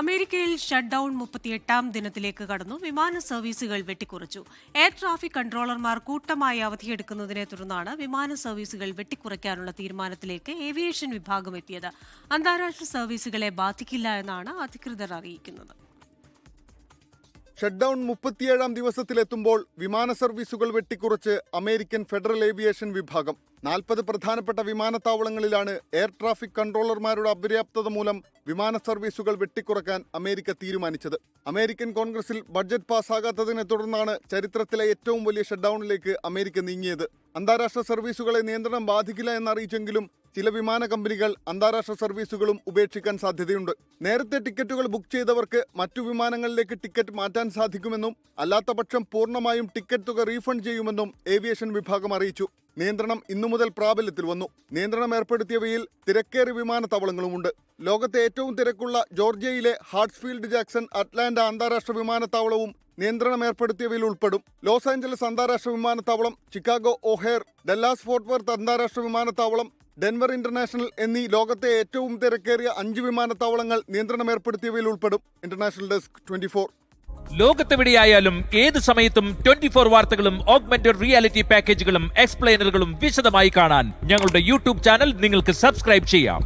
അമേരിക്കയിൽ shut down മുപ്പത്തിയെട്ടാം ദിനത്തിലേക്ക് കടന്നു. വിമാന സർവീസുകൾ വെട്ടിക്കുറച്ചു. എയർ ട്രാഫിക് കൺട്രോളർമാർ കൂട്ടമായി അവധിയെടുക്കുന്നതിനെ തുടർന്നാണ് വിമാന സർവീസുകൾ വെട്ടിക്കുറയ്ക്കാനുള്ള തീരുമാനത്തിലേക്ക് ഏവിയേഷൻ വിഭാഗം എത്തിയത്. അന്താരാഷ്ട്ര സർവീസുകളെ ബാധിക്കില്ല എന്നാണ് അധികൃതർ അറിയിക്കുന്നത്. ഷട്ട്ഡൌൺ മുപ്പത്തിയേഴാം ദിവസത്തിലെത്തുമ്പോൾ വിമാന സർവീസുകൾ വെട്ടിക്കുറച്ച് അമേരിക്കൻ ഫെഡറൽ ഏവിയേഷൻ വിഭാഗം. നാൽപ്പത് പ്രധാനപ്പെട്ട വിമാനത്താവളങ്ങളിലാണ് എയർ ട്രാഫിക് കൺട്രോളർമാരുടെ അപര്യാപ്തത മൂലം വിമാന സർവീസുകൾ വെട്ടിക്കുറക്കാൻ അമേരിക്ക തീരുമാനിച്ചത്. അമേരിക്കൻ കോൺഗ്രസിൽ ബഡ്ജറ്റ് പാസ്സാകാത്തതിനെ തുടർന്നാണ് ചരിത്രത്തിലെ ഏറ്റവും വലിയ ഷട്ട്ഡൌണിലേക്ക് അമേരിക്ക നീങ്ങിയത്. അന്താരാഷ്ട്ര സർവീസുകളെ നിയന്ത്രണം ബാധിക്കില്ല എന്നറിയിച്ചെങ്കിലും ചില വിമാന കമ്പനികൾ അന്താരാഷ്ട്ര സർവീസുകളും ഉപേക്ഷിക്കാൻ സാധ്യതയുണ്ട്. നേരത്തെ ടിക്കറ്റുകൾ ബുക്ക് ചെയ്തവർക്ക് മറ്റു വിമാനങ്ങളിലേക്ക് ടിക്കറ്റ് മാറ്റാൻ സാധിക്കുമെന്നും അല്ലാത്ത പക്ഷം പൂർണമായും ടിക്കറ്റ് തുക റീഫണ്ട് ചെയ്യുമെന്നും ഏവിയേഷൻ വിഭാഗം അറിയിച്ചു. നിയന്ത്രണം ഇന്നു മുതൽ പ്രാബല്യത്തിൽ വന്നു. നിയന്ത്രണം ഏർപ്പെടുത്തിയവയിൽ തിരക്കേറിയ വിമാനത്താവളങ്ങളുമുണ്ട് ലോകത്തെ ഏറ്റവും തിരക്കുള്ള ജോർജിയയിലെ ഹാർട്ട്സ്ഫീൽഡ് ജാക്സൺ അറ്റ്ലാന്റ അന്താരാഷ്ട്ര വിമാനത്താവളവും നിയന്ത്രണം ഏർപ്പെടുത്തിയവയിൽ ഉൾപ്പെടും. ലോസ് ആഞ്ചലസ് അന്താരാഷ്ട്ര വിമാനത്താവളം Chicago O'Hare Dallas Fort Worth അന്താരാഷ്ട്ര വിമാനത്താവളം ഡെൻവർ ഇന്റർനാഷണൽ എന്നീ ലോകത്തെ ഏറ്റവും തിരക്കേറിയ അഞ്ച് വിമാനത്താവളങ്ങൾ നിയന്ത്രണം ഏർപ്പെടുത്തിയവയിൽ ഉൾപ്പെടും ഇന്റർനാഷണൽ ഡെസ്ക് ട്വന്റി ലോകത്തെവിടെയായാലും ഏത് സമയത്തും ട്വന്റി ഫോർ വാർത്തകളും ഓഗ്മെന്റഡ് റിയാലിറ്റി പാക്കേജുകളും എക്സ്പ്ലെയിനറുകളും വിശദമായി കാണാൻ ഞങ്ങളുടെ യൂട്യൂബ് ചാനൽ നിങ്ങൾക്ക് സബ്സ്ക്രൈബ് ചെയ്യാം.